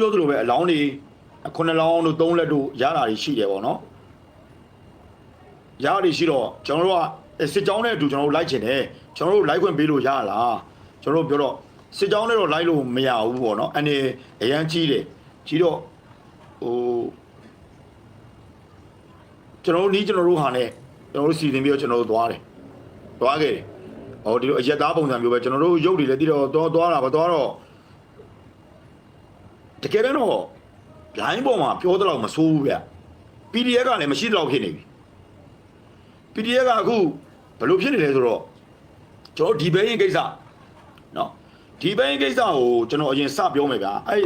ပြောသလိုပဲအလောင်းတွေခုနှစ်လောင်းတို့သုံးလက်တို့ရတာတွေရှိတယ်ပေါ့နော်ရတာတွေရှိတော့ကျွန်တော်တို့ကစစ်ကြောင်းနဲ့အတူကျွန်တော်တို့လိုက်ချင်တယ်ကျွန်တော်တို့လိုက်ခွင့်ပေးလို့ရလားကျွန်တော်တို့ပြောတော့စစ်ကြောင်းနဲ့တော့လိုက်လို့မရဘူးပေါ့နော်အနေအရန်ကြီးတယ်ကြီးတော့ဟိုကျွန်တော်တို့နီးကျွန်တော်တို့ဟာနဲ့ကျွန်တော်တို့စီစဉ်ပြီးတော့ကျွန်တော်တို့သွားတယ်သွားခဲ့တယ်ဟောဒီလိုအရက်သားပုံစံမျိုးပဲကျွန်တော်တို့ရုပ်တွေလည်းတိတော့သွားသွားတာပဲသွားတော့ တကယ်တော့ဒိုင်းပေါ်မှာပြောသလောက်မဆိုးဘူးဗျ PDF ကလည်းမရှိတော့ဖြစ်နေပြီ PDF ကအခုဘလို့ဖြစ်နေလဲဆိုတော့ကျွန်တော်ဒီဘဲရင်ကိစ္စနော်ဒီဘဲရင်ကိစ္စကိုကျွန်တော်အရင်စပြောမယ်ဗျာအဲ့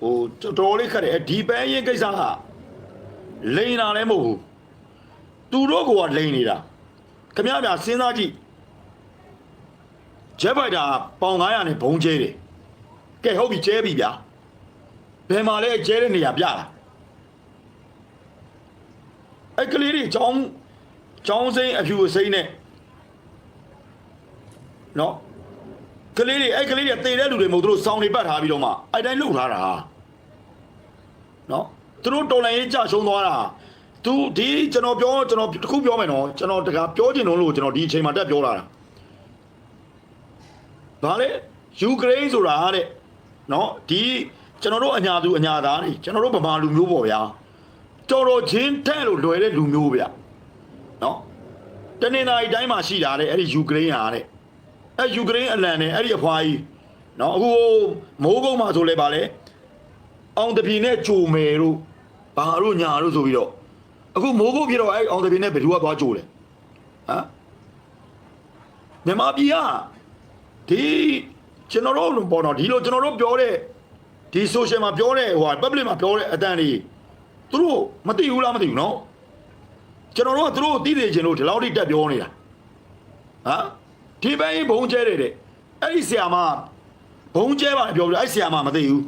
ဟိုတော်တော်လေးခက်တယ်အဲ့ဒီဘဲရင်ကိစ္စကလိန်တာလည်းမဟုတ်ဘူးသူတို့ကလိန်နေတာခမရဗျာစဉ်းစားကြည့်ဂျက်ဘိုက်တာပေါင်900နဲ့ဘုံကျဲတယ်ကဲဟုတ်ပြီကျဲပြီဗျာ ဘယ်မှာလဲကျဲတဲ့နေရာပြတာအဲ့ကလေးတွေចောင်းចောင်းစိမ့်အဖြူအစိမ့်နဲ့နော်ကလေးတွေအဲ့ကလေးတွေတေတဲ့လူတွေမဟုတ်သူတို့စောင်းနေပတ်ထားပြီးတော့မှအဲ့တိုင်းလှုပ်ထားတာနော်သူတို့တော်လိုင်းရေးကြရှုံးသွားတာသူဒီကျွန်တော်ပြောကျွန်တော်တစ်ခုပြောမယ်နော်ကျွန်တော်တကပြောချင်လို့လို့ကျွန်တော်ဒီအချိန်မှာတက်ပြောလာတာဘာလဲယူကရိန်းဆိုတာတဲ့နော်ဒီ ကျွန်တော်တို့အညာသူအညာသားတွေကျွန်တော်တို့ဗမာလူမျိုးပေါ့ဗျာတော်တော်ချင်းတဲ့လို့လွယ်တဲ့လူမျိုးဗျာနော်တနင်္လာရီတိုင်းမှာရှိတာတဲ့အဲ့ဒီယူကရိန်းဟာတဲ့အဲ့ယူကရိန်းအလံနဲ့အဲ့ဒီအဖွားကြီးနော်အခုမိုးကုန်းမှာဆိုလဲပါလေအောင်တပြီနဲ့ဂျိုမယ်တို့ဘာတို့ညာတို့ဆိုပြီးတော့အခုမိုးကုန်းဖြစ်တော့အဲ့အောင်တပြီနဲ့ဘယ်သူကသွားဂျိုလဲဟမ်မြန်မာပြည်ကဒီကျွန်တော်တို့ပေါ်တော့ဒီလိုကျွန်တော်တို့ပြောတဲ့ ဒီ social မှာပြောတဲ့ဟို public မှာပြောတဲ့အတန်တွေသူတို့မသိဘူးလားမသိဘူးနော်ကျွန်တော်တို့ကသူတို့သိသိချင်းလို့ဒီလောက်ထိတက်ပြောနေတာဟမ်ဒီဘက်ကြီးဘုံကျဲတယ်တဲ့အဲ့ဒီဆရာမဘုံကျဲပါတယ်ပြောပြီးအဲ့ဆရာမမသိဘူး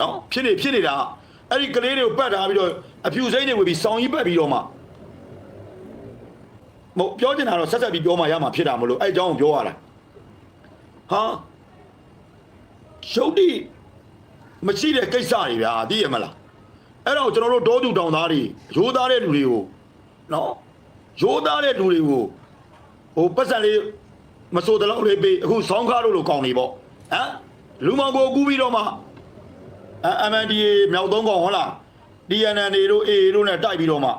နော်ဖြစ်နေဖြစ်နေတာအဲ့ဒီကလေးတွေကိုပတ်ထားပြီးတော့အဖြူစိမ့်တွေဝင်ပြီးစောင်းကြီးပတ်ပြီးတော့မှမဟုတ်ပြောချင်တာတော့ဆက်ဆက်ပြီးပြောမှရမှာဖြစ်တာမလို့အဲ့အကြောင်းကိုပြောရတာဟာရုပ်တိ မရှိတဲ့ကိစ္စတွေဗျာသိရမလားအဲ့တော့ကျွန်တော်တို့ဒေါသူတောင်သားတွေရိုးသားတဲ့လူတွေကိုနော်ရိုးသားတဲ့လူတွေကိုဟိုပတ်စံလေးမစိုးတဲ့လောက်လေးပေးအခုဆောင်းကားတို့လိုကောင်းနေပေါ့ဟမ်လူမောင်ကိုကူးပြီးတော့မှအ MNDA မြောက်သုံးကောင်ဟုတ်လား DNN တွေတို့ AA တို့နဲ့တိုက်ပြီးတော့မှ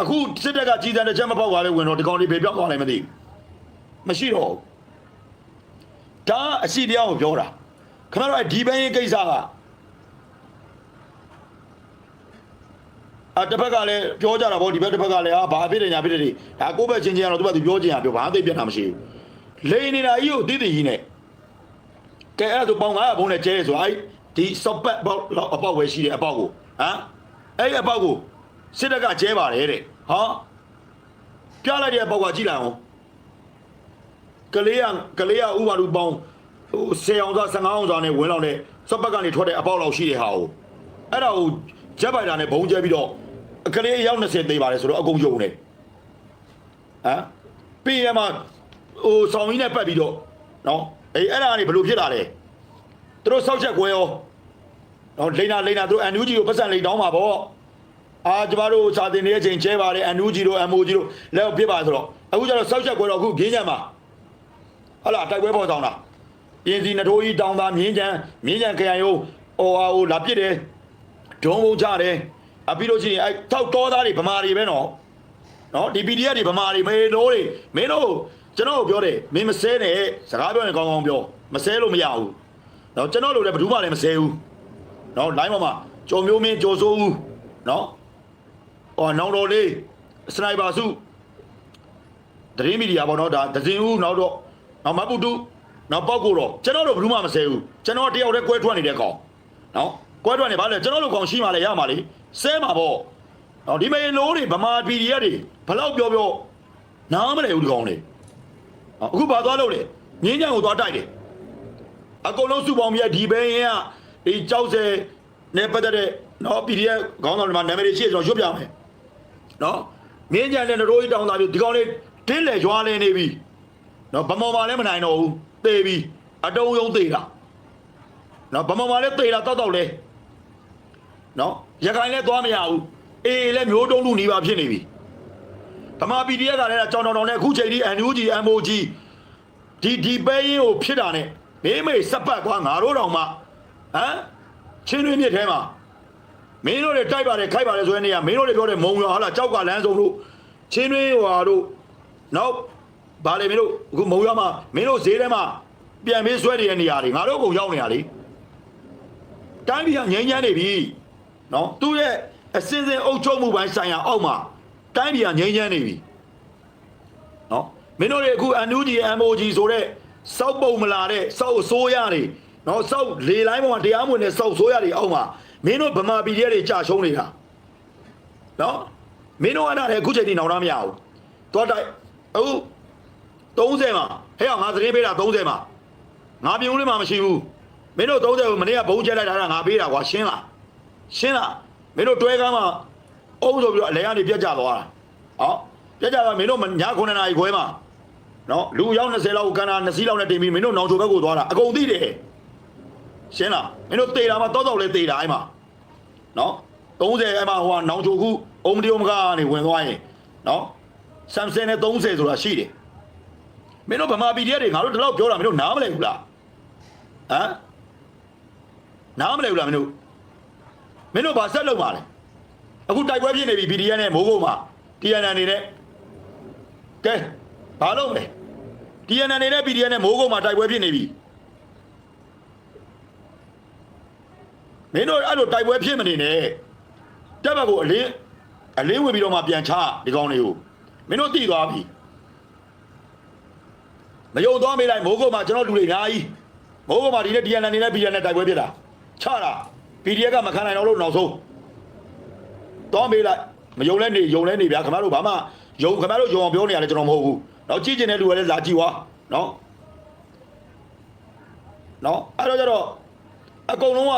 အခုစစ်တပ်ကကြီးစံတစ်ချက်မပေါက်ပါလေဝင်တော့ဒီကောင်လေးဘယ်ပြောက်သွားလဲမသိဘူးမရှိတော့ဘူးဒါအရှိတရားကိုပြောတာ ခင်ဗျားတို့ဒီဘန်းရေးကိစ္စကအတစ်ဖက်ကလည်းပြောကြတာဗောဒီဘက်တစ်ဖက်ကလည်းဟာဘာဖြစ်တယ်ညာဖြစ်တယ်ဒီဒါကိုယ့်ဘက်ချင်းချင်းကတော့သူကသူပြောချင်တာပြောဘာသိပြတ်တာမရှိဘူးလိန်နေတာကြီးကိုတည်တည်ကြီးနဲ့ကဲအဲ့ဒါဆိုပေါင်900ဘုံနဲ့ကျဲဆိုအဲ့ဒီစော့ပတ်ပေါက်လောက်အပေါက်ဝဲရှိတဲ့အပေါက်ကိုဟမ်အဲ့ဒီအပေါက်ကိုစစ်တပ်ကကျဲပါတယ်တဲ့ဟာပြလိုက်တဲ့အပေါက်ကကြည့်လိုက်အောင်ကလေးကကလေးကဥပါလူပေါင်း ဟို10အောင်သား15အောင်သားနဲ့ဝင်လောက်တဲ့စက်ပတ်ကနေထွက်တဲ့အပေါက်လောက်ရှိတဲ့ဟာကိုအဲ့ဒါကိုဂျက်ပိုက်တာနဲ့ဘုံကျဲပြီးတော့အကလေးအယောက်20သေးပါတယ်ဆိုတော့အကုန်ယုံနေဟမ်ပြီးရမှာဟိုဆောင်ကြီးနဲ့ပတ်ပြီးတော့နော်အေးအဲ့ဒါကနေဘယ်လိုဖြစ်လာလဲသူတို့စောက်ချက်ကွဲရောနော်လိန်နာလိန်နာသူတို့အန်ယူဂျီကိုပတ်စံလိန်တောင်းပါဗောအာကျမတို့စာတင်နေတဲ့အချိန်ကျဲပါတယ်အန်ယူဂျီတို့အမ်အိုဂျီတို့လက်ဖြစ်ပါဆိုတော့အခုကျတော့စောက်ချက်ကွဲတော့အခုဂင်းညံမှာဟလာတိုက်ပွဲပေါ်ဆောင်တာ ပြင်းစီနထိုးကြီးတောင်သားမြင်းချံမြင်းချံခရိုင်ယိုဟိုဟာဟိုလာပြစ်တယ်ဒုံးဘုံချတယ်အပြီးလို့ရှိရင်အဲထောက်တော်သားတွေဗမာတွေပဲနော်နော်ဒီ PDF တွေဗမာတွေမေလို့တွေမင်းတို့ကျွန်တော်ပြောတယ်မင်းမဆဲနဲ့စကားပြောရင်ကောင်းကောင်းပြောမဆဲလို့မရဘူးနော်ကျွန်တော်တို့လည်းဘယ်သူမှလည်းမဆဲဘူးနော် line ပေါ်မှာကြော်မျိုးမင်းကြော်စိုးဦးနော်ဟောနောင်တော်လေးစနိုက်ပါစုတရင်မီဒီယာပေါ့နော်ဒါဒဇင်ဦးနောက်တော့နောက်မပုတု နောက်ပေါက်ကိုတော့ကျွန်တော်တို့ဘယ်သူမှမဆဲဘူးကျွန်တော်တယောက်တည်းကွဲထွက်နေတဲ့ကောင်နော်ကွဲထွက်နေပါလေကျွန်တော်တို့ကောင်ရှိမှလည်းရမှာလေဆဲမှာပေါ့နော်ဒီမေလိုးတွေဗမာပြည်ရီတွေဘလောက်ပြောပြောနားမလဲဘူးဒီကောင်တွေအခုဘာသွားလို့လဲငင်းညံကိုသွားတိုက်တယ်အကုန်လုံးစုပေါင်းပြီးဒီဘဲရင်ကဒီကြောက်စဲနဲ့ပတ်သက်တဲ့နော် PDF ခေါင်းဆောင်တွေမှာနာမည်တွေရှိကျွန်တော်ရွတ်ပြမယ်နော်ငင်းညံနဲ့ရိုးကြီးတောင်းသားပြီးဒီကောင်တွေတင်းလေရွာလဲနေပြီနော်ဗမော်ပါလည်းမနိုင်တော့ဘူး သေပြီအတုံးယုံသေတာနော်ဗမာမှာလည်းသေတာတောက်တောက်လဲနော်ရခိုင်လည်းသွားမရဘူးအေးလည်းမျိုးတုံးလူနေပါဖြစ်နေပြီဗမာ PDF ကလည်းကြောင်တောင်တောင်နဲ့အခုချိန်ဒီ NUG MOG ဒီဒီပဲရင်ကိုဖြစ်တာနဲ့မေးမေးစက်ပတ်ကွာငါတို့တောင်မှဟမ်ချင်းတွင်းမြစ်ထဲမှာမင်းတို့တွေတိုက်ပါတယ်ခိုက်ပါတယ်ဆိုတဲ့နေရာမင်းတို့တွေပြောတဲ့မုံရွာဟာလားကြောက်ကလမ်းစုံတို့ချင်းတွင်းဟွာတို့နောက် ဗာလေမင်းတို့အခုမုံရွာမှာမင်းတို့ဈေးထဲမှာပြန်ပြီးဆွဲနေတဲ့နေရာတွေငါတို့ကုန်ရောက်နေရလေတိုင်းပြည်ကငြိမ်းချမ်းနေပြီနော်သူ့ရဲ့အစင်းစင်းအုပ်ချုပ်မှုပိုင်းဆိုင်ရာအောက်မှာတိုင်းပြည်ကငြိမ်းချမ်းနေပြီနော်မင်းတို့တွေအခု NUG MOG ဆိုတဲ့စောက်ပုံမလာတဲ့စောက်အစိုးရတွေနော်စောက်လေလိုင်းပေါ်မှာတရားမဝင်တဲ့စောက်အစိုးရတွေအောက်မှာမင်းတို့ဗမာပြည်တွေတွေကြာရှုံးနေတာနော်မင်းတို့ကလည်းအခုချိန်ထိနောက်တော့မရဘူးတော့တိုက်အခု 30မှာဟဲ့အောင်ငါသတင်းပေးတာ30မှာငါပြုံးလေးမှမရှိဘူးမင်းတို့30ကိုမနေ့ကဘုံကျက်လိုက်တာကငါပေးတာကွာရှင်းလားရှင်းလားမင်းတို့တွဲကမ်းမှာအုံးဆိုပြီးတော့အလဲကနေပြက်ကြသွားတာဟောပြက်ကြသွားမင်းတို့ည9နာရီခွဲမှာနော်လူရောက်20လောက်ကိုကန်တာ20လောက်နဲ့တင်ပြီးမင်းတို့နောင်ချိုဘက်ကိုသွားတာအကုန်သိတယ်ရှင်းလားမင်းတို့တေတာမှာတောက်တောက်လဲတေတာအဲ့မှာနော်30အဲ့မှာဟိုကနောင်ချိုခုအုံမတီအုံမကနေဝင်သွားရင်နော်ဆမ်ဆန်နဲ့30ဆိုတာရှိတယ် မင်းတို့ဗမာပြည်တွေငါတို့ဒီလောက်ပြောတာမင်းတို့နားမလဲဘူးလားဟမ်နားမလဲဘူးလားမင်းတို့မင်းတို့ဘာဆက်လုပ်ပါလဲအခုတိုက်ပွဲဖြစ်နေပြီ BDN နဲ့မိုးကုတ်မှာ TNN နေနဲ့ကဲဘာလုပ်မလဲ TNN နေနဲ့ BDN နဲ့မိုးကုတ်မှာတိုက်ပွဲဖြစ်နေပြီမင်းတို့အဲ့လိုတိုက်ပွဲဖြစ်မနေနဲ့တက်ဘက်ကိုအလင်းအလင်းဝင်ပြီးတော့မှပြန်ချဒီကောင်းလေးကိုမင်းတို့တိသွားပြီ မယုံသွားမိလိုက်မိုးကုတ်မှာကျွန်တော်လူတွေအများကြီးမိုးကုတ်မှာဒီနေ့ DNN နေနဲ့ BNN နဲ့တိုက်ပွဲဖြစ်တာချတာ PDF ကမခံနိုင်တော့လို့နောက်ဆုံးသွားမိလိုက်မယုံလဲနေယုံလဲနေဗျာခင်ဗျားတို့ဘာမှယုံခင်ဗျားတို့ယုံအောင်ပြောနေရတယ်ကျွန်တော်မဟုတ်ဘူးတော့ကြည့်ကျင်တဲ့လူကလည်းလာကြည့်ွားနော်နော်အဲ့တော့ကျတော့အကုန်လုံးက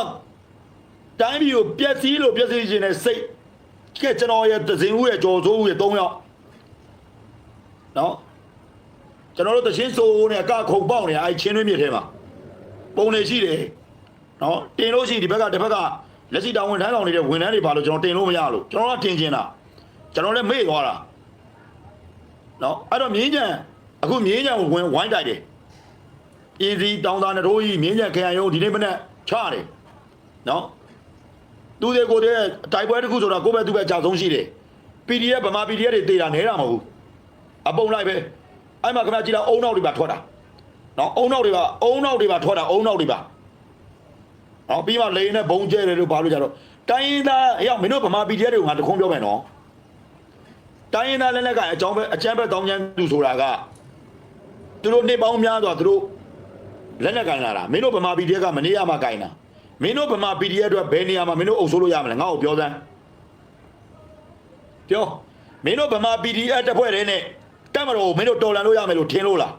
တိုင်းပြည်ကိုပျက်စီးလို့ပျက်စီးခြင်းနဲ့စိတ်ကဲကျွန်တော်ရဲ့သဇင်ဦးရဲ့ကြော်စိုးဦးရဲ့၃ယောက်နော် ကျွန်တော်တို့တချင်းစိုးနဲ့အကခုံပေါက်နေအဲ့ချင်းတွင်းမြစ်ထဲမှာပုံနေရှိတယ်နော်တင်လို့ရှိဒီဘက်ကတစ်ဘက်ကလက်စီတောင်ဝင်ထမ်းဆောင်နေတဲ့ဝင်ထမ်းတွေပါလို့ကျွန်တော်တင်လို့မရလို့ကျွန်တော်ကတင်ချင်းတာကျွန်တော်လည်းမေ့သွားတာနော်အဲ့တော့မြင်းကြံအခုမြင်းကြံကိုဝင်ဝိုင်းတိုက်တယ်အင်းစီတောင်သားနဲ့တို့ကြီးမြင်းကြံခရံရုံးဒီနေ့မနေ့ချတယ်နော်သူတွေကိုတည်းတိုက်ပွဲတစ်ခုဆိုတာကိုယ့်ဘက်သူ့ဘက်အကြဆုံးရှိတယ် PDF ဗမာ PDF တွေတေတာနဲတာမဟုတ်ဘူးအပုံလိုက်ပဲ အဲ့မှာခင်ဗျာကြည့်လာအုံနောက်တွေပါထွက်တာနော်အုံနောက်တွေပါအုံနောက်တွေပါထွက်တာအုံနောက်တွေပါနော်ပြီးမှလေနဲ့ဘုံကျဲတယ်လို့ဘာလို့ကြတော့တိုင်းရင်းသားအရောက်မင်းတို့ဗမာ PDF တွေကိုငါတခုံးပြောမယ်နော်တိုင်းရင်းသားလက်လက်ကအကြောင်းပဲအချမ်းပဲတောင်းချမ်းသူဆိုတာကသူတို့နေပေါင်းများစွာသူတို့လက်နဲ့ကင်လာတာမင်းတို့ဗမာ PDF ကမနေရမှာကင်တာမင်းတို့ဗမာ PDF အတွက်ဘယ်နေရာမှာမင်းတို့အုပ်ဆိုးလို့ရမလဲငါ့ကိုပြောစမ်းပြောမင်းတို့ဗမာ PDF တစ်ဖွဲ့တည်းနဲ့ တက်မတော်ကိုမင်းတို့တော်လန်လို့ရမယ်လို့ထင်လို့လား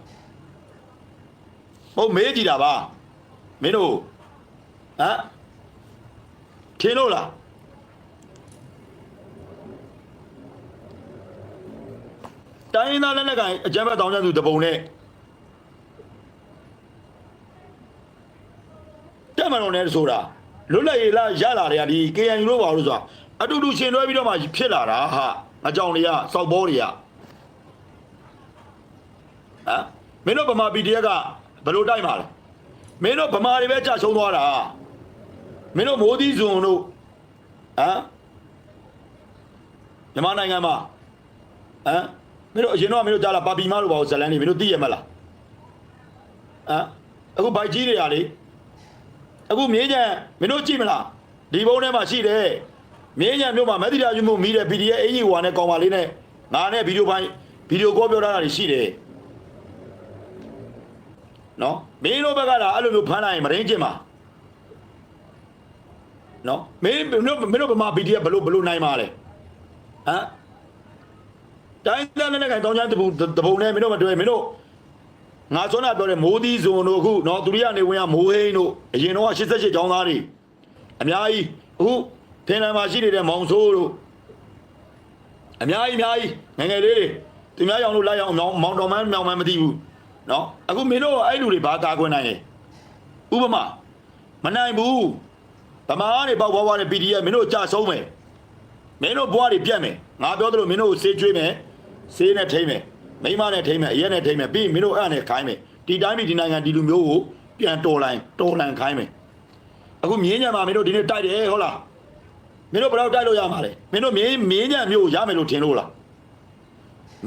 ဟုတ်မေးကြည့်တာပါမင်းတို့ဟမ်ထင်လို့လားတိုင်းရင်းသားလက်နက်ကိုင်အကြမ်းဖက်တောင်းကျသူတပုံနဲ့တက်မတော်နဲ့ဆိုတာလွတ်လပ်ရေးလားရလာတယ်ကဒီ KNU လို့ပါလို့ဆိုတာအတူတူရှင်တွဲပြီးတော့မှဖြစ်လာတာဟာအကြောင်းတွေကစောက်ဘောတွေကဟ မ်မင်းတို့ဗမာ PDF ကဘယ်လိုတိုက်မှာလဲမင်းတို့ဗမာတွေပဲကြာရှုံးသွားတာမင်းတို့မိုးသီးစွန်တို့ဟမ်မြန်မာနိုင်ငံမှာဟမ်မင်းတို့အရင်တော့မင်းတို့ကြားလာပါပီမာလို့ပါဇလန်နေမင်းတို့သိရမလားဟမ်အခုဘိုက်ကြီးတွေကလေအခုမြင်းကြံမင်းတို့ကြည့်မလားဒီဘုံထဲမှာရှိတယ်မြင်းကြံမြို့မှာမက်သီတာယူမှုမီးတဲ့ PDF အင်ကြီးဟွာနဲ့ကောင်ပါလေးနဲ့ငါနဲ့ဗီဒီယိုပိုင်းဗီဒီယိုကောပြောထားတာတွေရှိတယ် နော်မင်းတို့ဘက်ကလာအဲ့လိုမျိုးဖမ်းလိုက်ရင်မရင်းကျင်ပါနော်မင်းမင်းတို့မင်းတို့ဗမာ PDF ဘလို့ဘလို့နိုင်ပါလဲဟမ်တိုင်းသားနဲ့ကန်တောင်းချမ်းတပူတပုံနဲ့မင်းတို့မတွေ့မင်းတို့ငါစောနာပြောတယ်မိုးသီးဇုံတို့အခုနော်သူရိယနေဝင်ရမိုးဟိန်းတို့အရင်တော့88ကျောင်းသားတွေအများကြီးအခုဖင်လန်မှာရှိနေတဲ့မောင်ဆိုးတို့အများကြီးအများကြီးငယ်ငယ်လေးတွေသူများရောင်လို့လိုက်အောင်မောင်မောင်တော်မန်းမြောင်မန်းမသိဘူး နော်အခုမင်းတို့အဲ့လူတွေဘာကာကွယ်နိုင်လဲဥပမာမနိုင်ဘူးဗမာကနေပေါက်ပွားပွားနဲ့ PDF မင်းတို့ကြာဆုံးမယ်မင်းတို့ဘွားတွေပြတ်မယ်ငါပြောသလိုမင်းတို့ကိုစေးကျွေးမယ်စေးနဲ့ထိမ့်မယ်မိမနဲ့ထိမ့်မယ်အရက်နဲ့ထိမ့်မယ်ပြီးရင်မင်းတို့အဲ့နဲ့ခိုင်းမယ်ဒီတိုင်းပြည်ဒီနိုင်ငံဒီလူမျိုးကိုပြန်တော်လိုင်းတော်လန်ခိုင်းမယ်အခုမြင်းညံမှာမင်းတို့ဒီနေ့တိုက်တယ်ဟုတ်လားမင်းတို့ဘယ်တော့တိုက်လို့ရမှာလဲမင်းတို့မြင်းမြင်းညံမျိုးကိုရမယ်လို့ထင်လို့လား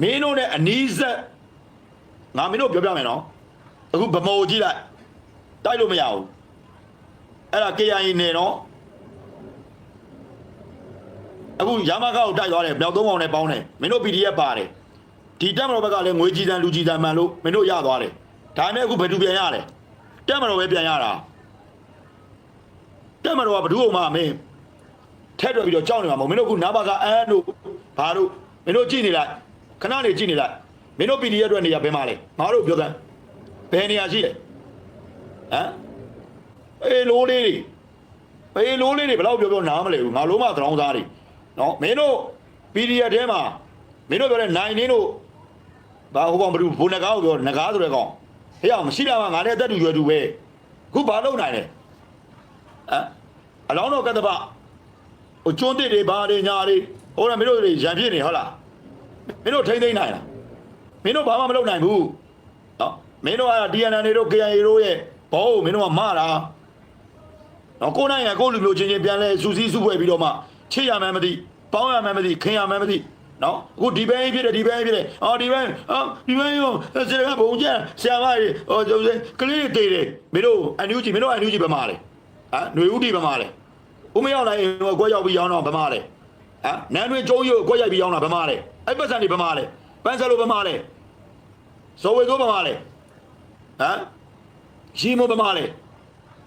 မင်းတို့နဲ့အနီးဆက် ငါမင်းတို့ပြောပြမယ်နော်အခုဗမောကြည့်လိုက်တိုက်လို့မရဘူးအဲ့ဒါ KIA နေနော်အခုရမကောက်တိုက်သွားတယ်မြောက်သုံးပေါင်နဲ့ပေါင်းတယ်မင်းတို့ PDF ပါတယ်ဒီတက်မတော်ဘက်ကလည်းငွေကြီးတန်းလူကြီးတန်းမှန်လို့မင်းတို့ရသွားတယ်ဒါနဲ့အခုဘယ်သူပြန်ရလဲတက်မတော်ပဲပြန်ရတာတက်မတော်ကဘယ်သူ့မှမင်းထက်တွေ့ပြီးတော့ကြောက်နေမှာမဟုတ်မင်းတို့အခုနားပါကအန်းတို့ဘာတို့မင်းတို့ကြည့်နေလိုက်ခဏနေကြည့်နေလိုက် မင်းတို့ PDF အတွက်နေရဘယ်မှာလဲငါတို့ပြောတယ်ဘယ်နေရာရှိလဲဟမ်အေးလိုးလေးတွေအေးလိုးလေးတွေဘယ်တော့ပြောပြောနားမလဲဘူးငါလုံးမသရောင်းသားတွေနော်မင်းတို့ PDF ထဲမှာမင်းတို့ပြောတဲ့နိုင်နေတို့ဘာဟိုကောင်ဘယ်သူဘုံနဂါကိုပြောနဂါဆိုတဲ့ကောင်ဟေ့အောင်မရှိတာမှငါလည်းအသက်တူရွယ်တူပဲခုဘာလုပ်နိုင်လဲဟမ်အလောင်းတော်ကတ္တပဟိုကျွန်းတစ်တွေဘာတွေညာတွေဟိုကမင်းတို့တွေရံပြည့်နေဟုတ်လားမင်းတို့ထိမ့်သိမ့်နိုင်လား မင်းတို့ဘာမှမလုပ်နိုင်ဘူးနော်မင်းတို့က DNA တွေတို့ KIA တို့ရဲ့ဘောကိုမင်းတို့ကမတာနော်ကိုယ်နိုင်ရကိုယ်လူမျိုးချင်းချင်းပြန်လဲစူးစီးစုပွဲပြီးတော့မှချစ်ရမှန်းမသိပေါင်းရမှန်းမသိခင်ရမှန်းမသိနော်အခုဒီဘဲဖြစ်တယ်ဒီဘဲဖြစ်တယ်အော်ဒီဘဲအော်ဒီဘဲရောစရကဘုံကျန်ဆရာမကြီးဟိုကလေးတွေတေးတယ်မင်းတို့အန်ယူဂျီမင်းတို့အန်ယူဂျီဗမာလေဟမ်ຫນွေဦးတီဗမာလေဦးမရောက်လိုက်ဟိုကွက်ရောက်ပြီးရောင်းတော့ဗမာလေဟမ်နန်းတွင်ကျုံးရုပ်ကွက်ရိုက်ပြီးရောင်းတာဗမာလေအဲ့ပတ်စံတွေဗမာလေပန်းစလိုဗမာလေ ဇော်ဝေကိုဗမာလေဟမ်ရီမိုဗမာလေ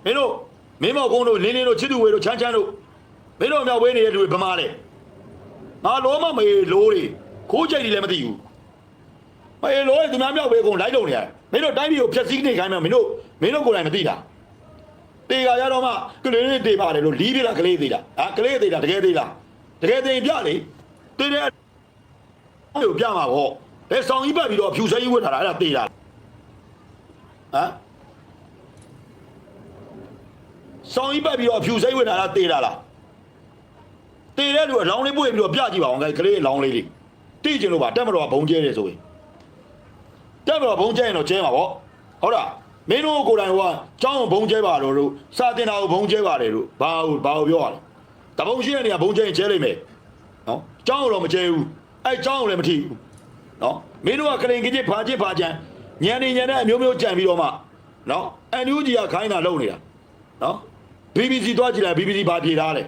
မင်းတို့မင်းမောက်ကုန်းတို့လင်းလင်းတို့ချစ်သူဝေတို့ချမ်းချမ်းတို့မင်းတို့မြောက်ဝေးနေတဲ့လူတွေဗမာလေငါလုံးမမေလို့တွေခိုးကြိတ်တွေလည်းမသိဘူးမေလို့သူများမြောက်ဝေးကုန်းလိုက်လုံနေရတယ်မင်းတို့တိုင်းပြည်ကိုဖျက်ဆီးနေခိုင်းမှမင်းတို့မင်းတို့ကိုယ်တိုင်မသိတာတေကရတော့မှကလေးလေးတေပါတယ်လို့လီးပြလားကလေးသေးလားဟာကလေးသေးတာတကယ်သေးလားတကယ်သေးရင်ပြလေတေတဲ့ကိုပြမှာပေါ့ ဒါဆောင်ကြီးပတ်ပြီးတော့ဖြူဆဲကြီးဝတ်ထားတာအဲ့ဒါတေတာဟမ်ဆောင်ကြီးပတ်ပြီးတော့ဖြူစိမ့်ဝင်လာတာတေးတာလားတေးတဲ့လူအလောင်းလေးပွေပြီးတော့ပြကြည့်ပါအောင်ကလေးအလောင်းလေးလေးတိကျင်လို့ပါတက်မတော်ကဘုံကျဲတယ်ဆိုရင်တက်မတော်ဘုံကျဲရင်တော့ကျဲမှာပေါ့ဟုတ်လားမင်းတို့ကိုယ်တိုင်ကကျောင်းဘုံကျဲပါတော့လို့စာတင်တာကိုဘုံကျဲပါတယ်လို့ဘာလို့ဘာလို့ပြောရလဲတဘုံရှိတဲ့နေရာဘုံကျဲရင်ကျဲလိမ့်မယ်နော်ကျောင်းတော့မကျဲဘူးအဲ့ကျောင်းကိုလည်းမထီဘူး နော်မင်းတို့ကကရင်ကြီးဖာကြီးဖာကြံညံနေညံတဲ့အမျိုးမျိုးကြံပြီးတော့မှနော်အန်ယူဂျီကခိုင်းတာလုပ်နေတာနော် BBC သွားကြည့်လိုက် BBC ဘာပြေထားလဲ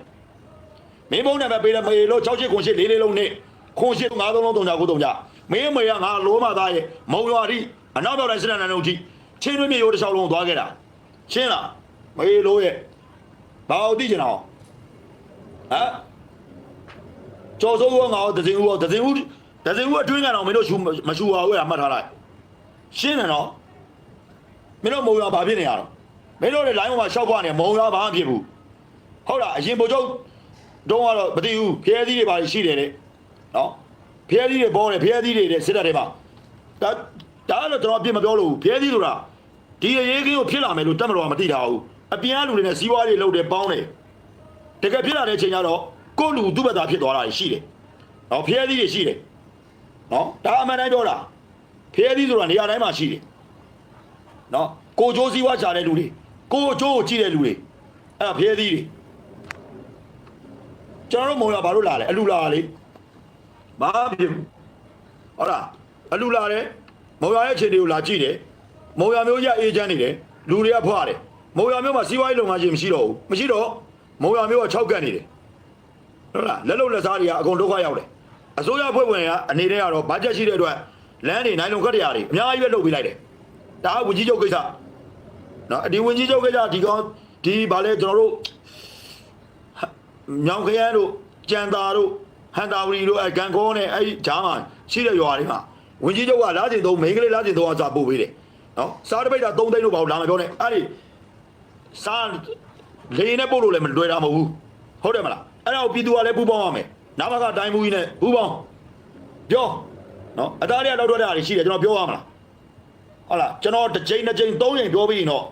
မင်းဘုံနဲ့ပဲပေးတယ်မေလို့6ချစ်ခွန်ရှစ်လေးလေးလုံးနဲ့ခွန်ရှစ်9သုံးလုံး3ကြ9 3ကြမင်းမေကငါလိုမသားရဲ့မုံရွာတိအနောက်တော့တိုင်းစနန်နုံကြီးချင်းတွင်းမြေရိုးတစ်ချောင်းလုံးသွားခဲ့တာရှင်းလားမေလို့ရဲ့ဘာလို့သိချင်တာဟမ်ကျော်စိုးကငါဒဇင်ဦးဒဇင်ဦး ဒဇင်ဦးအတွင်းကန်အောင်မင်းတို့ရှူမရှူပါဘူးလားမှတ်ထားလိုက်ရှင်းတယ်နော်မင်းတို့မုံရွာဘာဖြစ်နေရတော့မင်းတို့လည်း line ပေါ်မှာရှောက်ပွားနေမုံရဘာမှဖြစ်ဘူးဟုတ်လားအရင်ဘုံချုပ်တုံးကတော့မသိဘူးဖျဲသီးတွေပါရှိတယ်တဲ့နော်ဖျဲသီးတွေပေါ်တယ်ဖျဲသီးတွေတဲ့စစ်တပ်တွေမှာဒါဒါကတော့ကျွန်တော်အပြစ်မပြောလို့ဖျဲသီးဆိုတာဒီအရေးကင်းကိုဖြစ်လာမယ်လို့တက်မတော်ကမသိတာဘူးအပြင်ကလူတွေနဲ့စီးပွားတွေလုပ်တယ်ပေါင်းတယ်တကယ်ဖြစ်လာတဲ့အချိန်ကျတော့ကိုယ့်လူသူ့ဘက်သားဖြစ်သွားတာရှိတယ်နော်ဖျဲသီးတွေရှိတယ် နော်ဒါအမှန်တိုင်းပြောတာဖျဲသီးဆိုတာနေရာတိုင်းမှာရှိတယ်နော်ကိုကျိုးစည်းဝါချတဲ့လူတွေကိုအကျိုးကိုကြည့်တဲ့လူတွေအဲ့ဒါဖျဲသီးတွေကျွန်တော်တို့မုံရဘာလို့လာလဲအလူလာလေဘာဖြစ်ဘူးဟုတ်လားအလူလာတယ်မုံရရဲ့ခြေတွေကိုလာကြည့်တယ်မုံရမျိုးရအေးချမ်းနေတယ်လူတွေကဖွာတယ်မုံရမျိုးမှာစီးပွားရေးလုပ်ငန်းရှင်မရှိတော့ဘူးမရှိတော့မုံရမျိုးက6ကတ်နေတယ်ဟုတ်လားလက်လုံလက်စားတွေကအကုန်ဒုက္ခရောက်တယ် အစိုးရဖွဲ့ဝင်ကအနေနဲ့ကတော့ဘတ်ဂျက်ရှိတဲ့အတွက်လမ်းတွေနိုင်လုံခက်တရားတွေအများကြီးပဲလုပ်ပေးလိုက်တယ်ဒါကဝန်ကြီးချုပ်ကိစ္စနော်ဒီဝင်ကြီးချုပ်ကကြဒီကောင်ဒီဗာလဲကျွန်တော်တို့ညောင်ခရမ်းတို့ကြံသာတို့ဟန်တာဝရီတို့အဲဂန်ကောနဲ့အဲဂျားမှာရှိတဲ့ရွာတွေမှာဝင်ကြီးချုပ်ကလားကျင်သုံးမိန်းကလေးလားကျင်သုံးအောင်စာပို့ပေးတယ်နော်စားတပိတ်တာ3သိန်းလို့ပါဘူးလာမပြောနဲ့အဲ့ဒီစားလေနဲ့ပို့လို့လည်းမလွယ်တာမဟုတ်ဘူးဟုတ်တယ်မလားအဲ့ဒါကိုပြည်သူကလည်းပူပေါင်းရမယ် နာမကတိုင်းမှုကြီးနဲ့ပူပေါင်းပြောနော်အသားတွေကလောက်တော့တာတွေရှိတယ်ကျွန်တော်ပြောရမလားဟုတ်လားကျွန်တော်တစ်ချိန်တစ်ချိန်သုံးချိန်ပြောပြီးရင်တော့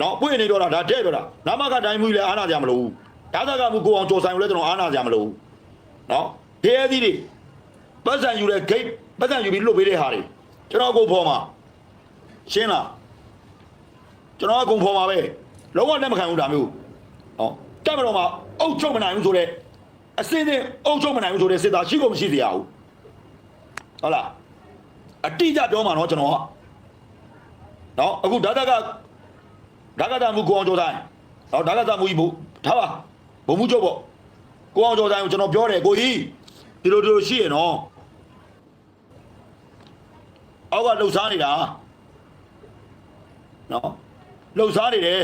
နော်ပွင့်နေတော့တာဒါတဲ့ပြောတာနာမကတိုင်းမှုလည်းအားနာကြမလို့ဘူးဒါသကမှုကိုအောင်ကြော်ဆိုင်ကိုလည်းကျွန်တော်အားနာကြမလို့ဘူးနော်ဖဲသီးတွေပတ်စံယူတဲ့ဂိတ်ပတ်စံယူပြီးလွတ်ပေးတဲ့ဟာတွေကျွန်တော်အကုန်ဖော်မှာရှင်းလားကျွန်တော်အကုန်ဖော်မှာပဲလုံးဝလက်မခံဘူးဒါမျိုးဟောတက်မတော်မှာအုတ်ချုပ်မနိုင်ဘူးဆိုတော့ အစင်းစင်းအုတ်ချုပ်မနိုင်ဘူးဆိုတဲ့စစ်သားရှိကုန်မရှိစရာဘူးဟုတ်လားအတိအကျပြောမှာနော်ကျွန်တော်ကနော်အခုဒါတကဒါကတာမှုကိုအောင်ကျော်တိုင်းနော်ဒါကတာမှုကြီးဘုထားပါဘုံမှုချုပ်ပေါ့ကိုအောင်ကျော်တိုင်းကိုကျွန်တော်ပြောတယ်ကိုကြီးဒီလိုဒီလိုရှိရနော်အောက်ကလှုပ်ရှားနေတာနော်လှုပ်ရှားနေတယ်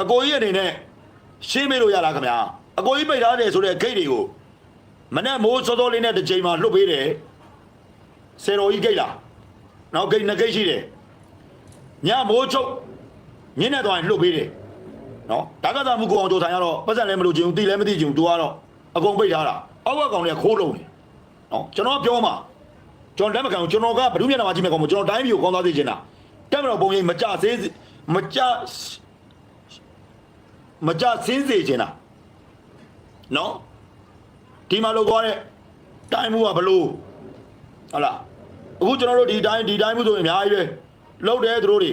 အကိုကြီးအနေနဲ့ ရှင်းမေးလို့ရလားခင်ဗျာအကိုကြီးပိတ်ထားတယ်ဆိုတဲ့ဂိတ်တွေကိုမနဲ့မိုးစောစောလေးနဲ့တစ်ချိန်မှလွတ်ပေးတယ်စေတော်ကြီးဂိတ်လားနောက်ဂိတ်နှစ်ဂိတ်ရှိတယ်ညမိုးချုပ်ညနေသွားရင်လွတ်ပေးတယ်နော်ဒါကသာမှုကိုအောင်ကြိုထိုင်ရတော့ပတ်စံလည်းမလို့ချင်ဘူးတိလည်းမသိချင်ဘူး तू ကတော့အကုန်ပိတ်ထားတာအောက်ကကောင်တွေကခိုးလုံးနေနော်ကျွန်တော်ပြောမှာကျွန်တော်လက်မခံဘူးကျွန်တော်ကဘယ်သူမျက်နှာမှာကြည့်မဲ့ကောင်မကျွန်တော်တိုင်းပြည်ကိုကောင်းသွားစေချင်တာတက်မတော်ပုံရိပ်မကြသေးမကြ မကြစင်းစေချင်တာနော်ဒီမှာလောက်သွားတဲ့တိုင်းမှုကဘလို့ဟုတ်လားအခုကျွန်တော်တို့ဒီတိုင်းဒီတိုင်းမှုဆိုရင်အများကြီးပဲလောက်တယ်သူတို့တွေ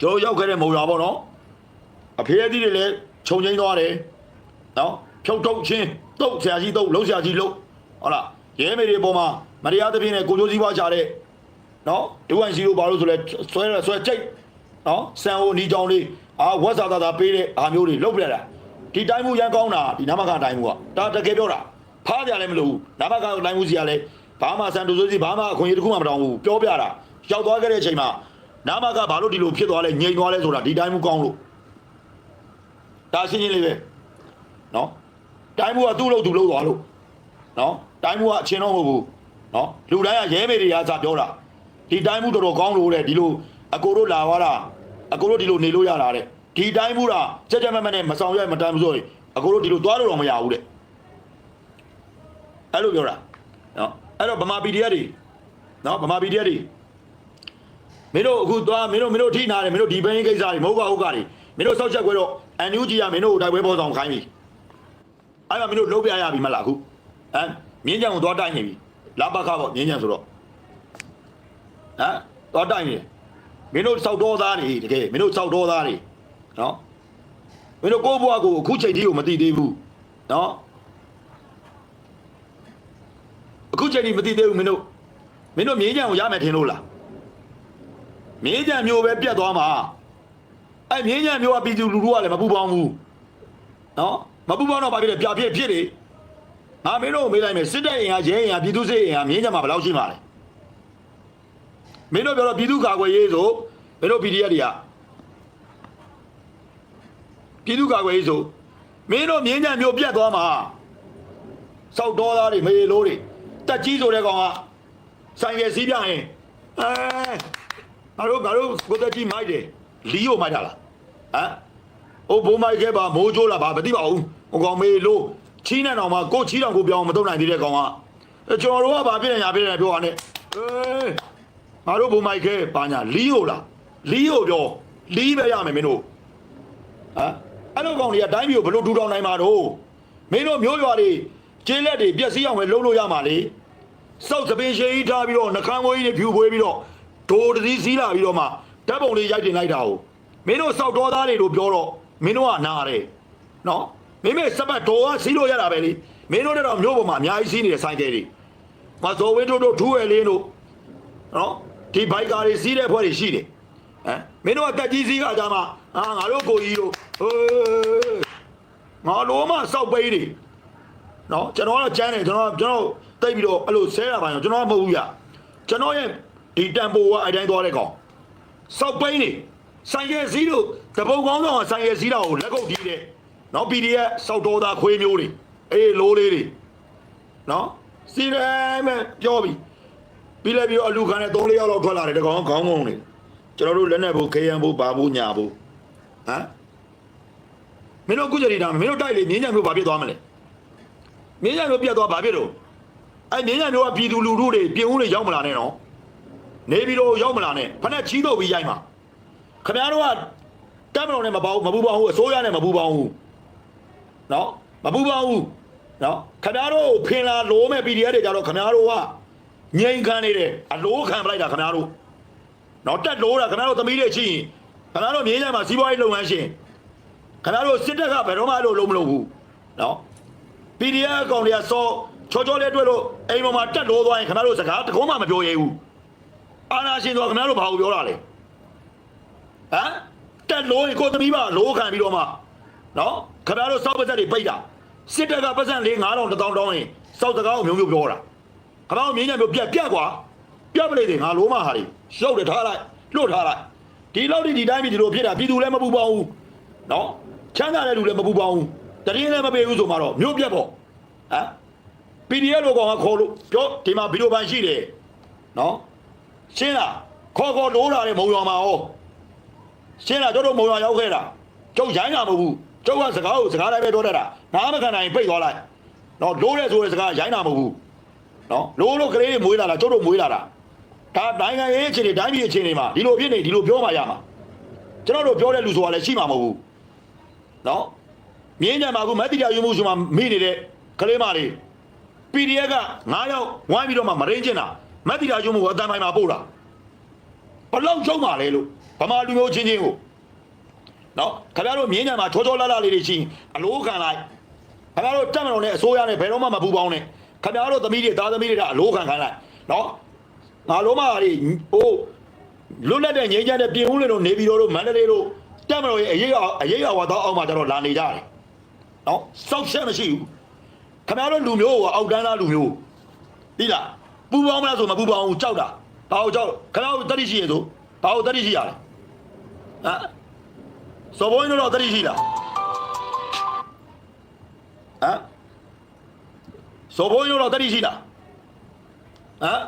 ကျွန်တော်ရောက်ခဲ့တဲ့မုံရွာပေါ့နော်အဖေအသီးတွေလည်းခြုံငိမ့်သွားတယ်နော်ဖြုတ်ထုတ်ချင်းတုတ်ဆရာကြီးတုတ်လုံးဆရာကြီးလုံးဟုတ်လားရဲမေတွေပေါ်မှာမတရားသဖြင့်နဲ့ကိုကျိုးစည်းပွားချတဲ့နော်ဒူဝိုင်စီလိုဘာလို့ဆိုလဲဆွဲရဆွဲကြိတ်နော်ဆန်ဟိုနီကြောင်လေး အာဝက်စာသာသာပေးတဲ့အားမျိုးတွေလုပ်ပြလာဒီတိုင်းမှုရန်ကောင်းတာဒီနမကတိုင်းမှုကဒါတကယ်ပြောတာဖားကြလည်းမလို့ဘူးနမကတိုင်းမှုစီကလည်းဘာမှစံတူစိုးစီဘာမှအခွင့်အရေးတစ်ခုမှမတောင်းဘူးပြောပြတာရောက်သွားခဲ့တဲ့အချိန်မှာနမကဘာလို့ဒီလိုဖြစ်သွားလဲငြိမ်သွားလဲဆိုတာဒီတိုင်းမှုကောင်းလို့ဒါရှင်းရှင်းလေးပဲနော်တိုင်းမှုကသူ့လို့သူ့လို့သွားလို့နော်တိုင်းမှုကအချင်းတော့မဟုတ်ဘူးနော်လူတိုင်းကရဲမေတွေရာစာပြောတာဒီတိုင်းမှုတော်တော်ကောင်းလို့တဲ့ဒီလိုအကိုတို့လာသွားတာ အကိုတို့ဒီလိုနေလို့ရတာတဲ့ဒီတိုင်းမှုကကြက်ကြက်မက်မက်နဲ့မဆောင်ရွက်မတမ်းဘူးဆိုရင်အကိုတို့ဒီလိုသွားလို့တော့မရဘူးတဲ့အဲ့လိုပြောတာနော်အဲ့တော့ဗမာ PDF တွေနော်ဗမာ PDF တွေမင်းတို့အခုသွားမင်းတို့မင်းတို့ထိနာတယ်မင်းတို့ဒီဘင်းကိစ္စတွေမဟုတ်ကဟုတ်ကတွေမင်းတို့စောက်ချက်ခွဲတော့ NUG ကမင်းတို့တိုက်ပွဲပေါ်ဆောင်ခိုင်းပြီအဲ့မှာမင်းတို့လှုပ်ပြရပြီမလားအခုဟမ်မြင်းကြံကိုသွားတိုက်နေပြီလာပခါပေါ့မြင်းကြံဆိုတော့ဟမ်သွားတိုက်နေတယ် မင်းတို့စောက်တော်သားတွေတကယ်မင်းတို့စောက်တော်သားတွေနော်မင်းတို့ကိုယ့်ဘဝကိုအခုချိန်ထိကိုမသိသေးဘူးနော်အခုချိန်ထိမသိသေးဘူးမင်းတို့မင်းတို့မြင်းကြံကိုရမယ်ထင်လို့လားမြင်းကြံမျိုးပဲပြတ်သွားမှာအဲ့မြင်းကြံမျိုးကပြည်သူလူထုကလည်းမပူပေါင်းဘူးနော်မပူပေါင်းတော့ဘာဖြစ်လဲပြဖြစ်ဖြစ်လေငါမင်းတို့ကိုမေးလိုက်မယ်စစ်တပ်ရင်ကရဲရင်ကပြည်သူစစ်ရင်ကမြင်းကြံမှာဘယ်လောက်ရှိမှာလဲ မင်းတို့ပြောတော့ပြည်သူကာကွယ်ရေးဆိုမင်းတို့ PDF တွေကပြည်သူကာကွယ်ရေးဆိုမင်းတို့မြင်းကြံမျိုးပြတ်သွားမှာစောက်တော်သားတွေမေလို့တွေတက်ကြီးဆိုတဲ့ကောင်ကဆိုင်ကယ်စီးပြရင်အဲငါတို့ငါတို့ကိုတက်ကြီးမိုက်တယ်လီယိုမိုက်တာလားဟမ်ဟိုဘိုးမိုက်ခဲ့ပါမိုးချိုးလာပါမသိပါဘူးဟိုကောင်မေလို့ချီးနေတော့မှကိုချီးတော်ကိုပြောင်းမတုံနိုင်သေးတဲ့ကောင်ကအဲကျွန်တော်တို့ကဘာဖြစ်နေညာဖြစ်နေပြောရနဲ့အေး ငါတို့ဘိုးမိုက်ခဲ့ပါညာလီယိုလားလီယိုပြောလီပဲရမယ်မင်းတို့ဟမ်အဲ့လိုကောင်တွေကတိုင်းပြည်ကိုဘလို့ထူထောင်နိုင်မှာတော့မင်းတို့မျိုးရွာတွေကျေးလက်တွေပြက်စီးအောင်ပဲလုံးလို့ရမှာလေစောက်သပင်ရှိကြီးထားပြီးတော့နှကန်းမွေးကြီးတွေဖြူပွေးပြီးတော့ဒိုတတိစီးလာပြီးတော့မှဓာတ်ပုံလေးရိုက်တင်လိုက်တာကိုမင်းတို့စောက်တော်သားတွေလို့ပြောတော့မင်းတို့ကနားတယ်နော်မင်းမေစပတ်တော်ကစီးလို့ရတာပဲလေမင်းတို့တော့မျိုးပေါ်မှာအများကြီးစီးနေတဲ့ဆိုင်ကယ်တွေမဇော်ဝင်းတို့တို့ထူးဝဲလေးတို့နော် ဒီဘိုက်ကာတွေစီးတဲ့ဖွဲ့တွေရှိတယ်ဟမ်မင်းတို့ကတက်ကြီးစီးကကြမှာအာငါတို့ကိုကြီးတို့ဟေးငါလိုမှစောက်ပိတ်တွေနော်ကျွန်တော်ကတော့ကျန်းတယ်ကျွန်တော်ကျွန်တော်တိတ်ပြီးတော့အဲ့လိုဆဲတာပါရောကျွန်တော်ကမဟုတ်ဘူးရကျွန်တော်ရဲ့ဒီတန်ပိုကအဲ့တိုင်းသွားတဲ့ကောင်စောက်ပိန်းနေဆိုင်ကယ်စီးတို့တပုံကောင်းဆောင်ကဆိုင်ကယ်စီးတာကိုလက်ကုပ်တီးတဲ့နော် PDF စောက်တော်သားခွေးမျိုးတွေအေးလိုးလေးတွေနော်စီရဲမဲ့ပြောပြီ ပြီးလည်းပြီးတော့အလူခံနဲ့3-4ယောက်လောက်ထွက်လာတယ်တကောင်ခေါင်းငုံနေကျွန်တော်တို့လက်နဲ့ဖို့ခေယံဖို့ဘာဖို့ညာဖို့ဟမ်မင်းတို့ကုကြရီတာမင်းတို့တိုက်လေမြင်းညံမျိုးဘာဖြစ်သွားမလဲမြင်းရမျိုးပြတ်သွားဘာဖြစ်တော့အဲ့မြင်းရမျိုးကပြည်သူလူထုတွေပြင်ဦးတွေရောက်မလာနဲ့နော်နေပြီးတော့ရောက်မလာနဲ့ဖက်နဲ့ချီးတော့ပြီးရိုက်မှာခင်ဗျားတို့ကတက်မတော်နဲ့မပေါ့မပူပါဘူးအစိုးရနဲ့မပူပါဘူးနော်မပူပါဘူးနော်ခင်ဗျားတို့ဖင်လာလိုးမဲ့ PDF တွေကြတော့ခင်ဗျားတို့က ငြိမ်ခံနေတယ်အလိုးခံပလိုက်တာခင်ဗျားတို့နော်တက်လို့တာခင်ဗျားတို့သမီးတွေချင်းခင်ဗျားတို့မြင်းကြမှာစီးပွားရေးလုပ်ငန်းရှင်ခင်ဗျားတို့စစ်တပ်ကဘယ်တော့မှအဲ့လိုလုပ်မလုပ်ဘူးနော် PDF အကောင့်တွေကစောချောချောလေးတွေ့လို့အိမ်ပေါ်မှာတက်လို့သွားရင်ခင်ဗျားတို့စကားတကုံးမှမပြောရဘူးအာနာရှင်ဆိုခင်ဗျားတို့ဘာကိုပြောတာလဲဟမ်တက်လို့ရင်ကိုသမီးပါလိုးခံပြီးတော့မှနော်ခင်ဗျားတို့စောက်ပါဇက်တွေပိတ်တာစစ်တပ်ကပတ်စံလေး9000တောင်းတောင်းရင်စောက်စကားကိုမျိုးမျိုးပြောတာ ခင်ဗျားတို့မြင်းညံမျိုးပြက်ပြက်ကွာပြက်ပလေတွေငါလိုးမဟာတွေရှုပ်တယ်ထားလိုက်လွတ်ထားလိုက်ဒီလောက်ဒီဒီတိုင်းပြည်ဒီလိုဖြစ်တာပြည်သူလည်းမပူပါဘူးနော်ချမ်းသာတဲ့လူလည်းမပူပါဘူးတရင်လည်းမပေးဘူးဆိုမှတော့မျိုးပြက်ပေါ့ဟမ် PDF လို့ကောင်ကခေါ်လို့ပြောဒီမှာဗီဒီယိုပိုင်းရှိတယ်နော်ရှင်းလားခေါ်ခေါ်လိုးလာတဲ့မုံရွာမှာဟောရှင်းလားတို့တို့မုံရွာရောက်ခဲ့တာကျုပ်ရိုင်းတာမဟုတ်ဘူးကျုပ်ကစကားကိုစကားတိုင်းပဲပြောတတ်တာနားမခံနိုင်ပိတ်သွားလိုက်နော်လိုးတဲ့ဆိုတဲ့စကားရိုင်းတာမဟုတ်ဘူး နော်လိုးလို့ကလေးတွေမွေးလာတာကျုပ်တို့မွေးလာတာဒါနိုင်ငံရေးအခြေအနေတိုင်းပြည်အခြေအနေမှာဒီလိုဖြစ်နေဒီလိုပြောမှရမှာကျွန်တော်တို့ပြောတဲ့လူဆိုတာလည်းရှိမှာမဟုတ်ဘူးနော်မြင်းကြံမှာကမက်တီတာယူမှုဆိုမှမိနေတဲ့ကလေးမလေး PDF က9ယောက်ဝိုင်းပြီးတော့မှမရင်းကျင်တာမက်တီတာယူမှုကိုအတန်ပိုင်းမှာပို့တာဘလောက်ချုံပါလဲလို့ဗမာလူမျိုးချင်းချင်းကိုနော်ခင်ဗျားတို့မြင်းညာမှာချောချောလာလာလေးတွေချင်းအလိုးခံလိုက်ခင်ဗျားတို့တက်မတော်နဲ့အစိုးရနဲ့ဘယ်တော့မှမပူပေါင်းနဲ့ ခင်ဗျားတို့သမီးတွေသားသမီးတွေကအလိုးခံခံလိုက်နော်ငါလုံးမတွေဟိုလွတ်လပ်တဲ့ငြိမ်းချမ်းတဲ့ပြည်ဦးလေတို့နေပြည်တော်တို့မန္တလေးတို့တက်မတော်ရဲ့အရေးအအရေးအဝါတော့အောက်မှာကျတော့လာနေကြတယ်နော်စောက်ချက်မရှိဘူးခင်ဗျားတို့လူမျိုးကအောက်တန်းသားလူမျိုးဒီလားပူပေါင်းမလားဆိုမပူပေါင်းဘူးကြောက်တာဘာလို့ကြောက်ခင်ဗျားတို့တတိရှိရဆိုဘာလို့တတိရှိရလဲဟမ်စောဘိုးင်းတို့တော့တတိရှိလား စောဘိုးင်းတို့တော့တတိရှိလားဟမ်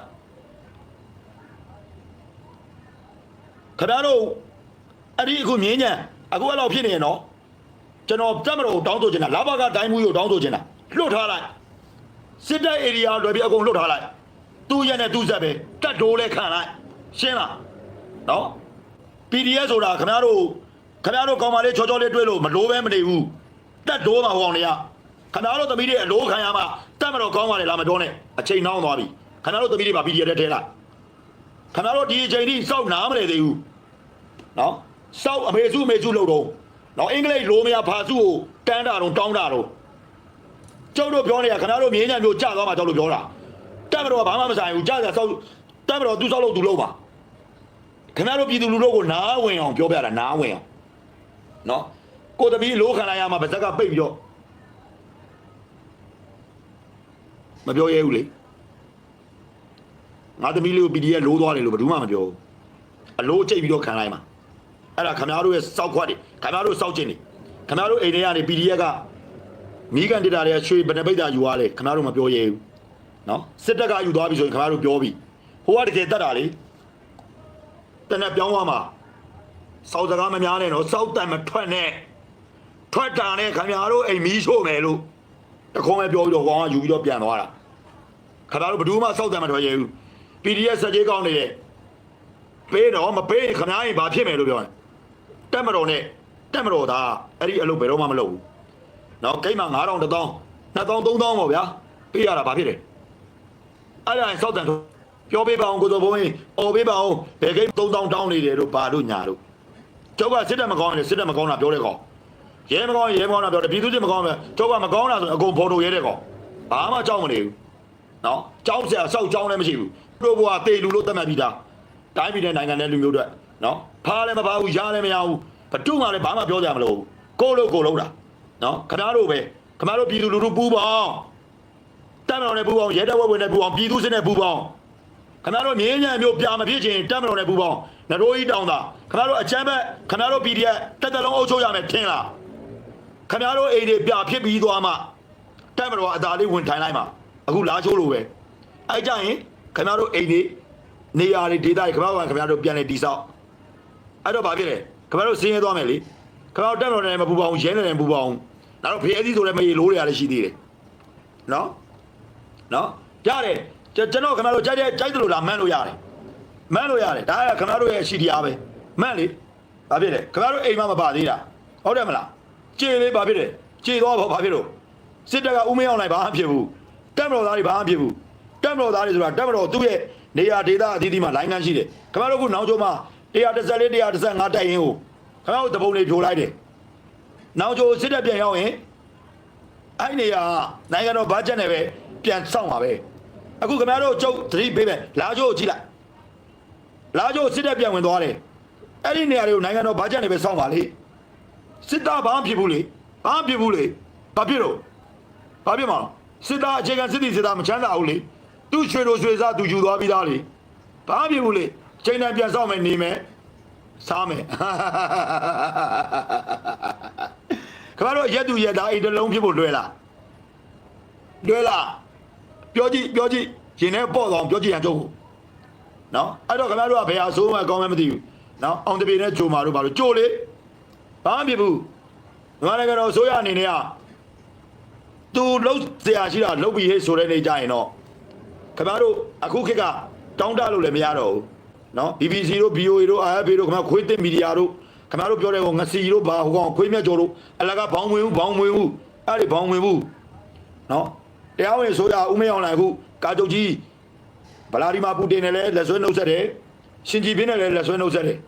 ခင်ဗျားတို့အဲ့ဒီအခုမြင်းညံအခုအဲ့လောက်ဖြစ်နေရနော်ကျွန်တော်တက်မတော်တောင်းဆိုချင်တာလာဘကတိုင်းမှုကိုတောင်းဆိုချင်တာလွတ်ထားလိုက်စစ်တပ်ဧရိယာလွယ်ပြီးအကုန်လွတ်ထားလိုက်သူ့ရက်နဲ့သူ့ဆက်ပဲတက်တိုးလဲခံလိုက်ရှင်းလားနော် PDF ဆိုတာခင်ဗျားတို့ခင်ဗျားတို့ကောင်မလေးချောချောလေးတွေ့လို့မလိုပဲမနေဘူးတက်တိုးမှာဟောင်းနေရ ခင်ဗျားတို့သမီးတွေအလိုခံရမှာတက်မတော်ကောင်းပါလေလားမတော်နဲ့အချိန်နှောင်းသွားပြီခင်ဗျားတို့သမီးတွေပါ PDF ထဲထဲလိုက်ခင်ဗျားတို့ဒီအချိန်ထိစောက်နားမလဲသေးဘူးနော်စောက်အမေစုအမေစုလို့တော့နော်အင်္ဂလိပ်လိုမရဖာစုကိုတန်းတာတော့တောင်းတာတော့ကျုပ်တို့ပြောနေရခင်ဗျားတို့မြင်းညံမျိုးကြာသွားမှာကြောက်လို့ပြောတာတက်မတော်ကဘာမှမဆိုင်ဘူးကြာကြာစောက်တက်မတော်သူစောက်လို့သူလို့ပါခင်ဗျားတို့ပြည်သူလူထုကိုနားဝင်အောင်ပြောပြတာနားဝင်အောင်နော်ကိုတပီးလိုခံလိုက်ရမှာဗဇက်ကပိတ်ပြီးတော့ မပြောရဲဘူးလေငါသမီးလေးကို PDF လိုးသွားတယ်လို့ဘယ်သူမှမပြောဘူးအလိုးချိတ်ပြီးတော့ခံလိုက်မှာအဲ့ဒါခင်ဗျားတို့ရဲ့စောက်ခွက်တွေခင်ဗျားတို့စောက်ကျင်တွေခင်ဗျားတို့အိမ်ထဲကနေ PDF ကမိကန်တက်တာတွေကရွှေဘယ်နှပိတ်တာယူသွားလဲခင်ဗျားတို့မပြောရဲဘူးနော်စစ်တပ်ကယူသွားပြီဆိုရင်ခင်ဗျားတို့ပြောပြီဟိုကတကယ်တက်တာလေတနက်ပြောင်းသွားမှာစောက်စကားမများနဲ့တော့စောက်တန်မထွက်နဲ့ထွက်တာနဲ့ခင်ဗျားတို့အိမ်မီးရှို့မယ်လို့ တခုံးပဲပြောပြီးတော့ကောင်ကယူပြီးတော့ပြန်သွားတာခင်ဗျားတို့ဘယ်သူမှစောက်တန်မထွက်ရဘူး PDF စက်ကြီးကောင်းနေတယ်ပေးတော့မပေးရင်ခင်ဗျားရင်ဘာဖြစ်မယ်လို့ပြောတယ်တက်မတော်နဲ့တက်မတော်သားအဲ့ဒီအလုပ်ဘယ်တော့မှမလုပ်ဘူးနော်ဂိတ်မှာ9000 1000 2000 3000ပေါ့ဗျာပေးရတာဘာဖြစ်လဲအဲ့ဒါစောက်တန်ပြောပေးပါအောင်ကိုစောဘုံကြီးអော်ပေးပါအောင်ဘယ်ကိန်း3000တောင်းနေတယ်တို့ဘာတို့ညာတို့ကျောက်ကစစ်တက်မကောင်းရင်စစ်တက်မကောင်းတာပြောတဲ့ကောင် ရဲမကောင်းရင်ရဲမကောင်းတာပြောတယ်ပြည်သူစစ်မကောင်းပဲကျောက်ကမကောင်းတာဆိုအကုန်ဖော်ထုတ်ရဲတဲ့ကောင်ဘာမှကြောက်မနေဘူးနော်ကြောက်စရာစောက်ကြောင်းလည်းမရှိဘူးတို့ဘွားတေလူလို့သတ်မှတ်ပြီးသားတိုင်းပြည်နဲ့နိုင်ငံနဲ့လူမျိုးတွေနော်ဖားလည်းမဖားဘူးရားလည်းမရဘူးဘတူမှလည်းဘာမှပြောကြမလို့ကိုလို့ကိုလုံးတာနော်ခင်ဗျားတို့ပဲခင်ဗျားတို့ပြည်သူလူထုပူပေါင်းတက်မတော်နဲ့ပူပေါင်းရဲတပ်ဖွဲ့ဝင်နဲ့ပူပေါင်းပြည်သူစစ်နဲ့ပူပေါင်းခင်ဗျားတို့မြင်းညံမျိုးပြာမဖြစ်ခြင်းတက်မတော်နဲ့ပူပေါင်းနရိုးကြီးတောင်းတာခင်ဗျားတို့အချမ်းဘက်ခင်ဗျားတို့ PDF တက်တက်လုံးအုပ်ချုပ်ရမယ်ထင်လား ခင်ဗျားတို့အိမ်တွေပြဖြစ်ပြီးသွားမှတက်မတော်အသာလေးဝင်ထိုင်လိုက်မှာအခုလာချိုးလို့ပဲအဲ့ကြရင်ခင်ဗျားတို့အိမ်တွေနေရာတွေဒေသတွေခင်ဗျားတို့ခင်ဗျားတို့ပြန်လေတိဆောက်အဲ့တော့ဘာဖြစ်လဲခင်ဗျားတို့စင်းရဲသွားမယ်လေခင်ဗျားတို့တက်မတော်နဲ့မပူပေါင်းရဲနဲ့မပူပေါင်းနောက်တော့ဖေးအသီးဆိုလည်းမရေလို့ရရလည်းရှိသေးတယ်နော်နော်ရတယ်ကျွန်ကျွန်တော်ခင်ဗျားတို့ကြိုက်တဲ့ကြိုက်တယ်လို့လားမှန်းလို့ရတယ်မှန်းလို့ရတယ်ဒါကခင်ဗျားတို့ရဲ့ရှိတရားပဲမှန်းလေဘာဖြစ်လဲခင်ဗျားတို့အိမ်မှာမပါသေးတာဟုတ်တယ်မလား ကြေလေးဘာဖြစ်လဲကြေသွားပါဘာဖြစ်လို့စစ်တပ်ကဦးမင်းအောင်လိုက်ဘာမှဖြစ်ဘူးတက်မတော်သားတွေဘာမှဖြစ်ဘူးတက်မတော်သားတွေဆိုတာတက်မတော်သူ့ရဲ့နေရာဒေသအသီးသီးမှာလိုင်းကန်းရှိတယ်ခင်ဗျားတို့ကနောက်ကျောမှာ134 135တိုက်ရင်ကိုခင်ဗျားတို့တပုံတွေဖြိုလိုက်တယ်နောက်ကျောစစ်တပ်ပြန်ရောက်ရင်အဲ့နေရာနိုင်ငံတော်ဘတ်ဂျက်နဲ့ပဲပြန်စောင့်ပါပဲအခုခင်ဗျားတို့ကျုပ်သတိပေးမယ်လာကျိုးကိုကြည့်လိုက်လာကြိုစစ်တပ်ပြန်ဝင်သွားတယ်အဲ့ဒီနေရာတွေကိုနိုင်ငံတော်ဘာကြက်နေပဲစောင့်ပါလေ စစ်သားဘာမှဖြစ်ဘူးလေဘာမှဖြစ်ဘူးလေဘာဖြစ်တော့ဘာဖြစ်မှာစစ်သားအခြေခံစစ်တီစစ်သားမချမ်းသာဘူးလေသူ့ရွှေတို့ရွှေစားသူယူသွားပြီးသားလေဘာမှဖြစ်ဘူးလေချိန်တိုင်းပြန်စောင့်မယ်နေမယ်စားမယ်ခမတို့ရက်သူရက်သားအိမ်တစ်လုံးဖြစ်ဖို့လွယ်လားလွယ်လားပြောကြည့်ပြောကြည့်ရင်ထဲပေါ့သွားအောင်ပြောကြည့်ရန်ကြုံးနော်အဲ့တော့ခင်ဗျားတို့ကဘယ်ဟာဆိုးမှကောင်းမှမသိဘူးနော်အောင်တပေနဲ့ဂျိုမာတို့ဘာလို့ဂျိုလေ ဘာမှမဖြစ်ဘူးမြန်မာနိုင်ငံတော်အစိုးရအနေနဲ့ကသူလှုပ်ဆရာရှိတာလှုပ်ပြီးဟေ့ဆိုတဲ့နေကြရင်တော့ခင်ဗျားတို့အခုခေတ်ကတောင်းတလို့လည်းမရတော့ဘူးနော် BBC တို့ BOA တို့ RFA တို့ခင်ဗျားခွေးတင်မီဒီယာတို့ခင်ဗျားတို့ပြောတဲ့ကောင်ငစီတို့ဘာဟိုကောင်ခွေးမြတ်ကျော်တို့အလကဘောင်းဝင်ဘူးဘောင်းဝင်ဘူးအဲ့ဒီဘောင်းဝင်ဘူးနော်တရားဝင်ဆိုရဦးမေအောင်လိုင်ခုကာချုပ်ကြီးဗလာဒီမာပူတင်နဲ့လည်းလက်ဆွဲနှုတ်ဆက်တယ်ရှင်ကြည်ပြင်းနဲ့လည်းလက်ဆွဲနှုတ်ဆက်တယ်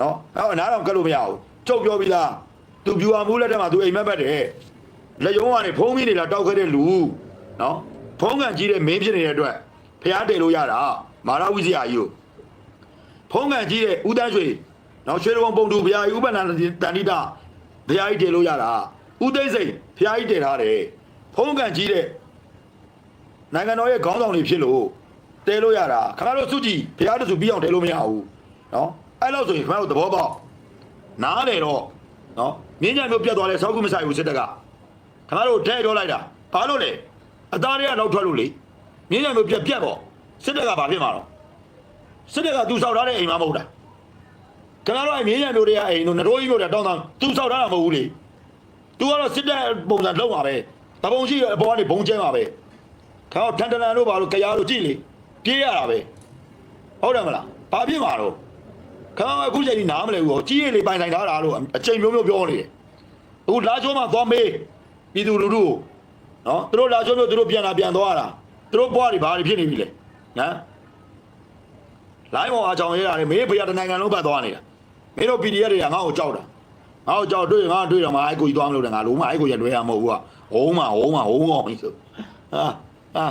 နော်အဲ့တော့နားတော်ကတ်လို့မရဘူး ချုပ်ပြောပြီးလားသူဖြူအောင်မှုလက်ထက်မှာသူအိမ်မက်ပတ်တယ်လက်ရုံးကနေဖုံးပြီးနေလားတောက်ခဲ့တဲ့လူနော်ဖုံးကန်ကြီးတဲ့မင်းဖြစ်နေတဲ့အတွက်ဖျားတယ်လို့ရတာမာရဝိဇရာကြီးကိုဖုံးကန်ကြီးတဲ့ဦးတန်းရွှေနော်ရွှေတော်ပုံတူဖျားကြီးဥပ္ပန္နတန်တိတာဖျားကြီးတယ်လို့ရတာဦးသိစိန်ဖျားကြီးတယ်ထားတယ်ဖုံးကန်ကြီးတဲ့နိုင်ငံတော်ရဲ့ခေါင်းဆောင်တွေဖြစ်လို့တဲလို့ရတာခဏလို့စုကြည့်ဖျားတစုပြီးအောင်တဲလို့မရဘူးနော်အဲ့လို့ဆိုရင်ခဏလို့သဘောပေါက် နားလေတော့နော်မြင်းကြံမျိုးပြတ်သွားလဲဆောက်ကူမဆိုင်ဘူးစစ်တပ်ကခင်ဗျားတို့ထဲထိုးလိုက်တာဘာလို့လဲအသားတွေကလောက်ထွက်လို့လေမြင်းကြံမျိုးပြတ်ပြတ်ပေါ့စစ်တပ်ကဘာဖြစ်မှာတော့စစ်တပ်ကသူဆောက်ထားတဲ့အိမ်မမဟုတ်တာခင်ဗျားတို့အမြင်းကြံမျိုးတွေကအိမ်တို့နရိုးကြီးမျိုးတွေတောင်းတောင်းသူဆောက်ထားတာမဟုတ်ဘူးလေသူကတော့စစ်တပ်ပုံစံလုံးပါပဲတပုံရှိအပေါ်ကနေဘုံကျဲပါပဲခင်ဗျားတို့ထန်တလန်တို့ဘာလို့ကြားလို့ကြည့်လေပြေးရတာပဲဟုတ်တယ်မလားဘာဖြစ်မှာတော့ ခေါင်းအခုချိန်ကြီးနားမလဲဘူးဟောကြီးရည်လေးပိုင်ဆိုင်ထားတာလို့အချိန်မျိုးမျိုးပြောနေတယ်အခုလာချိုးမှသွားမေးပြည်သူလူထုကိုနော်သူတို့လာချိုးမျိုးသူတို့ပြန်လာပြန်သွားတာသူတို့ဘွားတွေဘာတွေဖြစ်နေပြီလဲနော်လိုင်းမောင်အားကြောင့်ရေးတာလေမေးဖေရတနိုင်ငံလုံးပတ်သွားနေတာမင်းတို့ PDF တွေကငါ့ကိုကြောက်တာငါ့ကိုကြောက်တွေ့ငါတွေ့တော့မှအဲ့ကိုကြီးသွားမလို့တယ်ငါလုံးမအဲ့ကိုရလွဲရမဟုတ်ဘူးကဟုံးမဟုံးမဟုံးအောင်ပြီဆိုဟာဟာ